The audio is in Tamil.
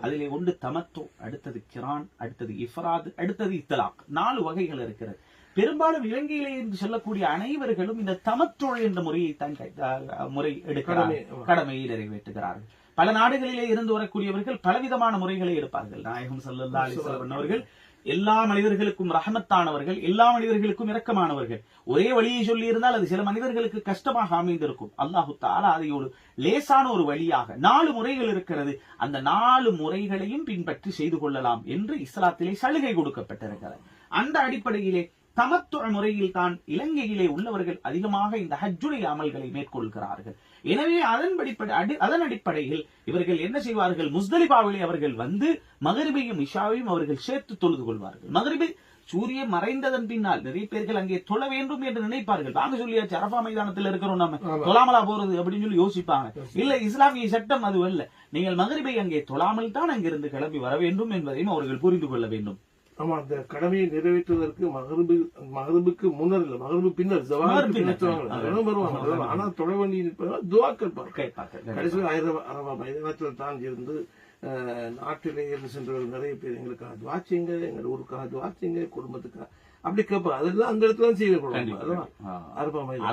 அதிலே ஒன்று தமத்து அடுத்தது கிரான் அடுத்தது இஃப்ராத் அடுத்தது இத்தலாக். நாலு வகைகள் இருக்கிறது. பெரும்பாலும் இலங்கையிலே இருந்து சொல்லக்கூடிய அனைவர்களும் இந்த தமத்துள் என்ற முறையை தான் முறை ஆமா. கடமையை நிறைவேற்றுகிறார்கள். பல நாடுகளிலே இருந்து வரக்கூடியவர்கள் பலவிதமான முறைகளை எடுப்பார்கள். நாயகம் அலைஹி வஸல்லம் அவர்கள் எல்லா மனிதர்களுக்கும் ரஹமத்தானவர்கள் எல்லா மனிதர்களுக்கும் இரக்கமானவர்கள். ஒரே வழியை சொல்லி இருந்தால் அது சில மனிதர்களுக்கு கஷ்டமாக அமைந்திருக்கும். அல்லாஹு தாலா அதை ஒரு லேசான ஒரு வழியாக நாலு முறைகள் இருக்கிறது. அந்த நாலு முறைகளையும் பின்பற்றி செய்து கொள்ளலாம் என்று இஸ்லாத்திலே சலுகை கொடுக்கப்பட்டிருக்கிறது. அந்த அடிப்படையிலே தமத்துவ முறையில் தான் இலங்கையிலே உள்ளவர்கள் அதிகமாக இந்த ஹஜ்ஜுடைய அமல்களை மேற்கொள்கிறார்கள். எனவே அதன் அடி- அதன் அடிப்படையில் இவர்கள் என்ன செய்வார்கள்? முஸ்தலிபாவிலே அவர்கள் வந்து மகரிபையும் இஷாவையும் அவர்கள் சேர்த்து தொழுது கொள்வார்கள். மகரிபை சூரியன் மறைந்ததன் பின்னால் நிறைய பேர்கள் அங்கே தொழ வேண்டும் என்று நினைப்பார்கள். வாங்க சொல்லியாச்சு அரபா மைதானத்தில் இருக்கிறோம் நம்ம. தொழாமலா போறது அப்படின்னு சொல்லி யோசிப்பாங்க. இல்ல இஸ்லாமிய சட்டம் அது அல்ல நீங்கள் மகரிபை அங்கே தொழாமல் தான் அங்கிருந்து கிளம்பி வர வேண்டும் என்பதையும் அவர்கள் புரிந்து கொள்ள வேண்டும். ஆமா அந்த கடமையை நிறைவேற்றுவதற்கு மகரபு மகரபுக்கு முன்னர் இல்ல மகரபு பின்னர் அதெல்லாம் வருவாங்க ஆனா தொட வேண்டி நிற்பதால் துவா கேட்பார்கள் கடைசியில் ஆயிரம் அரபா மைதானத்தில் தான் இருந்து நாட்டிலே இருந்து சென்றவர்கள் நிறைய பேர் எங்களுக்காக துவா செய்யுங்க எங்கள் ஊருக்காக துவா செய்யுங்க குடும்பத்துக்காக. அப்படி கேட்பாங்க. அதெல்லாம் அந்த இடத்துல தான் செய்ய கண்டிப்பா. அரபா அரபாவில்